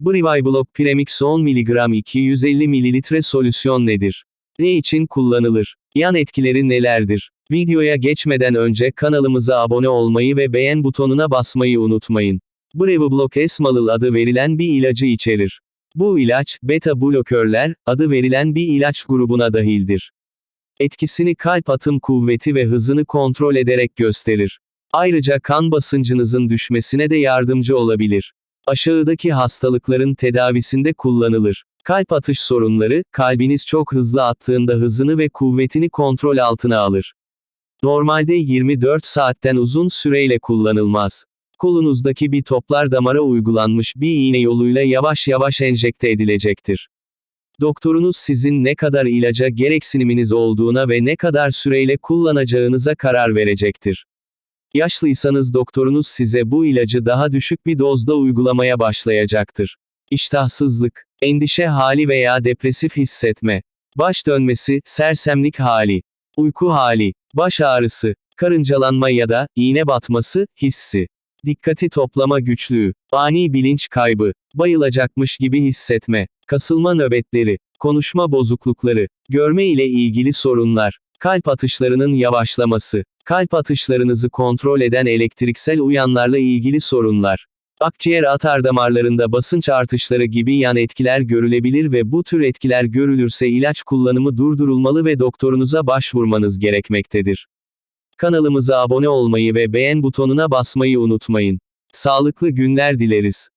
Briviblock Premix 10 mg 250 ml solüsyon nedir? Ne için kullanılır? Yan etkileri nelerdir? Videoya geçmeden önce kanalımıza abone olmayı ve beğen butonuna basmayı unutmayın. Breviblock Esmalil adı verilen bir ilacı içerir. Bu ilaç, beta blokörler, adı verilen bir ilaç grubuna dahildir. Etkisini kalp atım kuvveti ve hızını kontrol ederek gösterir. Ayrıca kan basıncınızın düşmesine de yardımcı olabilir. Aşağıdaki hastalıkların tedavisinde kullanılır. Kalp atış sorunları, kalbiniz çok hızlı attığında hızını ve kuvvetini kontrol altına alır. Normalde 24 saatten uzun süreyle kullanılmaz. Kolunuzdaki bir toplar damara uygulanmış bir iğne yoluyla yavaş yavaş enjekte edilecektir. Doktorunuz sizin ne kadar ilaca gereksiniminiz olduğuna ve ne kadar süreyle kullanacağınıza karar verecektir. Yaşlıysanız doktorunuz size bu ilacı daha düşük bir dozda uygulamaya başlayacaktır. İştahsızlık, endişe hali veya depresif hissetme, baş dönmesi, sersemlik hali, uyku hali, baş ağrısı, karıncalanma ya da iğne batması, hissi, dikkati toplama güçlüğü, ani bilinç kaybı, bayılacakmış gibi hissetme, kasılma nöbetleri, konuşma bozuklukları, görme ile ilgili sorunlar, kalp atışlarının yavaşlaması, kalp atışlarınızı kontrol eden elektriksel uyanlarla ilgili sorunlar, akciğer atar damarlarında basınç artışları gibi yan etkiler görülebilir ve bu tür etkiler görülürse ilaç kullanımı durdurulmalı ve doktorunuza başvurmanız gerekmektedir. Kanalımıza abone olmayı ve beğen butonuna basmayı unutmayın. Sağlıklı günler dileriz.